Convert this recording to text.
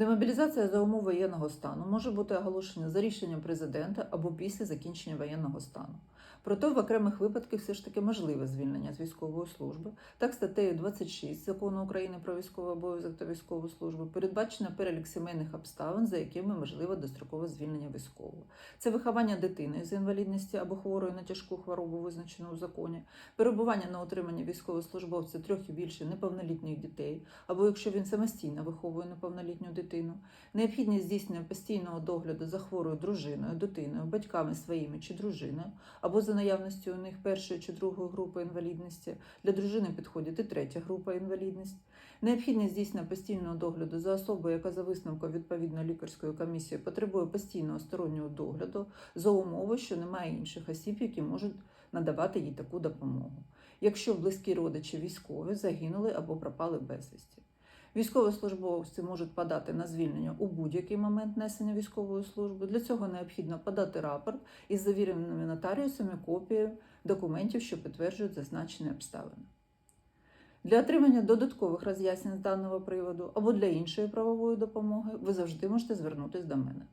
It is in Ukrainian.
Демобілізація за умов воєнного стану може бути оголошена за рішенням президента або після закінчення воєнного стану. Проте в окремих випадках все ж таки можливе звільнення з військової служби. Так, статтею 26 закону України про військовий обов'язок та військову службу передбачено перелік сімейних обставин, за якими можливе дострокове звільнення військового. Це виховання дитини з інвалідності або хворої на тяжку хворобу, визначену у законі, перебування на утриманні військовослужбовця трьох і більше неповнолітніх дітей, або якщо він самостійно виховує неповнолітню дитину, необхідність здійснення постійного догляду за хворою дружиною, дитиною, батьками своїми чи дружиною, або за наявністю у них першої чи другої групи інвалідності, для дружини підходить і третя група інвалідності, необхідність здійснення постійного догляду за особою, яка за висновком відповідної лікарської комісії потребує постійного стороннього догляду за умови, що немає інших осіб, які можуть надавати їй таку допомогу, якщо близькі родичі військові загинули або пропали безвісті. Військовослужбовці можуть подати на звільнення у будь-який момент несення військової служби. Для цього необхідно подати рапорт із завіреними нотаріусами копії документів, що підтверджують зазначені обставини. Для отримання додаткових роз'яснень з даного приводу або для іншої правової допомоги ви завжди можете звернутися до мене.